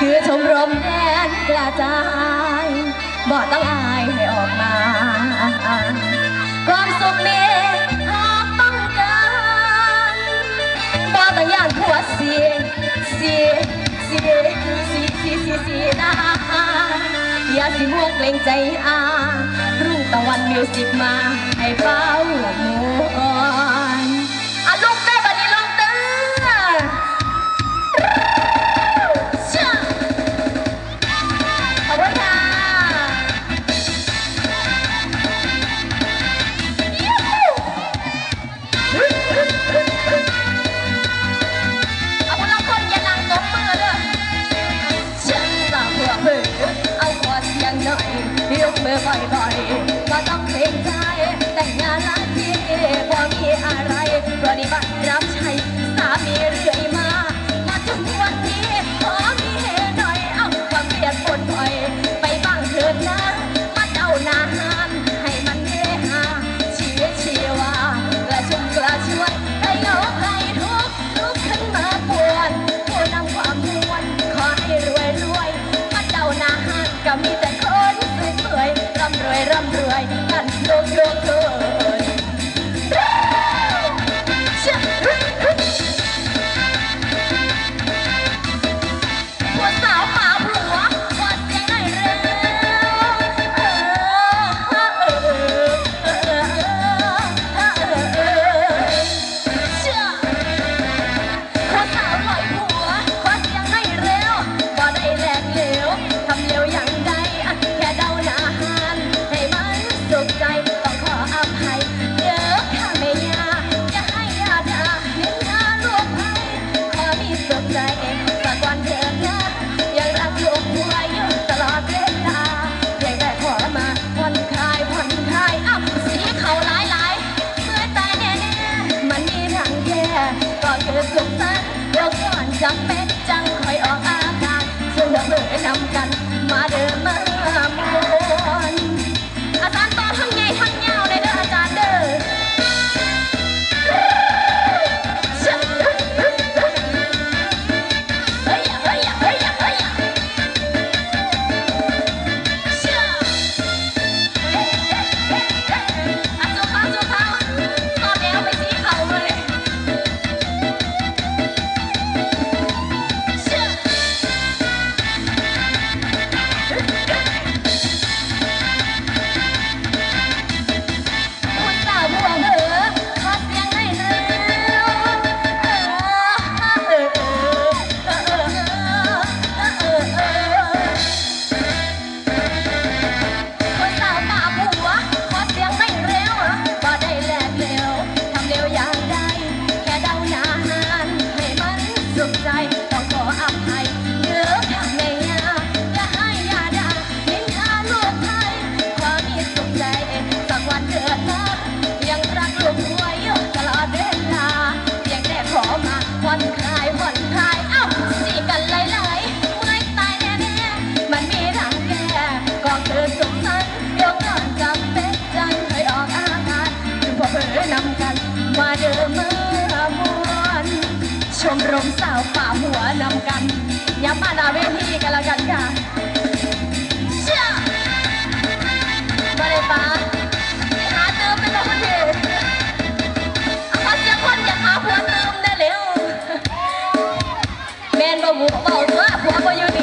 คือชมรมแดนกระจายบ่ต้องอายให้ออกมาความสุขมีหากต้องการบ่ต้องย่านหัวเสียเสียเสียเสียเสียเสียเสียนะอย่าสิมวกเกรงใจอารุ่งตะวันมิวสิกมาให้เฝ้าหมู ชมรมสาวป่าหัวนำกัน ยับมาดาเวทีกันแล้วกันค่ะเชื่อมาเลยป้าหาเติมเป็นตัวคนเดียวเอาขอเสียงคนอย่าหาหัวเติมได้เร็วแมนบ่บวบเบาตัวผัวบ่ยืน